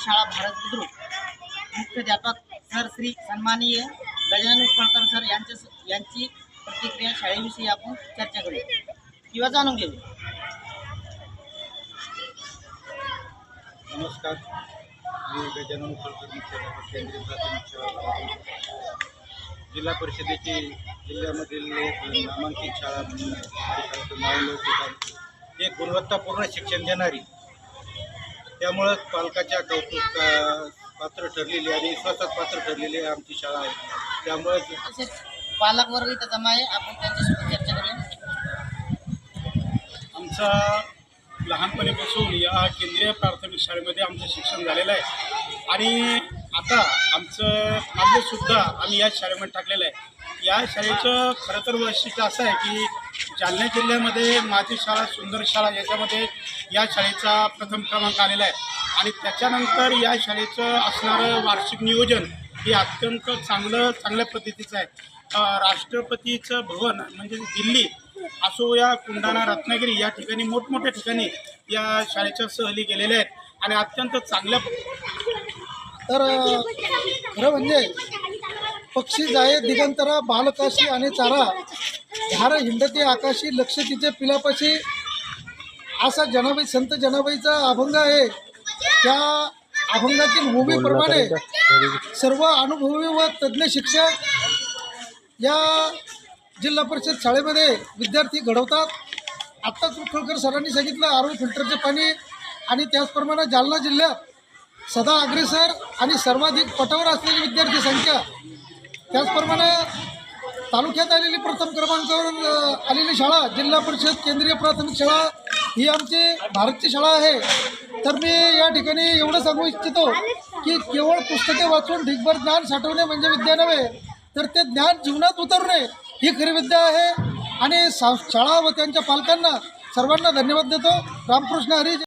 शाळा भारत बुद्रुक. मुख्याध्यापक सर श्री सन्माननीय गजानन उपळकर सर यांच्या यांची प्रतिक्रिया शाळेविषयी आपण चर्चा करूया किंवा जाणून घेऊ. नमस्कार. मी गजानन कुलकर्णी मुख्याध्यापक केंद्रीय प्राथमिक शाळा जिल्हा परिषदेची जिल्ह्यामधील एक नामांकित शाळा म्हणून नाव एक गुणवत्तापूर्ण शिक्षण देणारी त्यामुळं पालकाच्या कौतुक पात्र ठरलेली आणि विश्वासात पात्र ठरलेली आहे आमची शाळा आहे. त्यामुळे तसेच पालक वर्ग इथं जमा आहे. आपण त्यांच्यासोबत चर्चा करूया. आमचा लहानपणीपासून या केंद्रीय प्राथमिक शाळेमध्ये आमचं शिक्षण झालेलं आहे. आणि आता आमचं सुद्धा आम्ही या शाळेमध्ये टाकलेलं आहे. या शाळेचं खरं तर वैशिष्ट्य असं आहे की जालना जिल्ह्यामध्ये माझी शाळा सुंदर शाळा याच्यामध्ये या शाळेचा प्रथम क्रमांक आलेला आहे. आणि त्याच्यानंतर या शाळेचं असणारं वार्षिक नियोजन हे अत्यंत चांगलं चांगल्या पद्धतीचं आहे. राष्ट्रपतीचं भवन म्हणजे दिल्ली असो या कुंडाणा रत्नागिरी या ठिकाणी मोठमोठ्या ठिकाणी या शाळेच्या सहली गेलेल्या आहेत. आणि अत्यंत चांगल्या तर खरं म्हणजे पक्षी जाये दिगंतरा बालकाशी आणि चारा. धार हिंडते आकाशी लक्ष तिचे पिलापाशी. असा जनाबाई संत जनाबाईचा अभंग आहे. त्या अभंगातील भूमीप्रमाणे सर्व अनुभवी व तज्ज्ञ शिक्षक या जिल्हा परिषद शाळेमध्ये विद्यार्थी घडवतात. आत्ताच उखळकर सरांनी सांगितलं आरो फिल्टरचे पाणी आणि त्याचप्रमाणे जालना जिल्ह्यात सदा अग्रेसर आणि सर्वाधिक पटावर असलेली विद्यार्थी संख्या. त्याचप्रमाणे तालुक्यात आलेली प्रथम क्रमांकावर आलेली शाळा जिल्हा परिषद केंद्रीय प्राथमिक शाळा ही आमची भारतची शाळा आहे. तर मी या ठिकाणी एवढं सांगू इच्छितो की केवळ पुस्तके वाचून ढिगभर ज्ञान साठवणे म्हणजे विद्या नव्हे तर ते ज्ञान जीवनात उतरणे ही खरी विद्या आहे. आणि शाळा व त्यांच्या पालकांना सर्वांना धन्यवाद देतो. रामकृष्ण हरी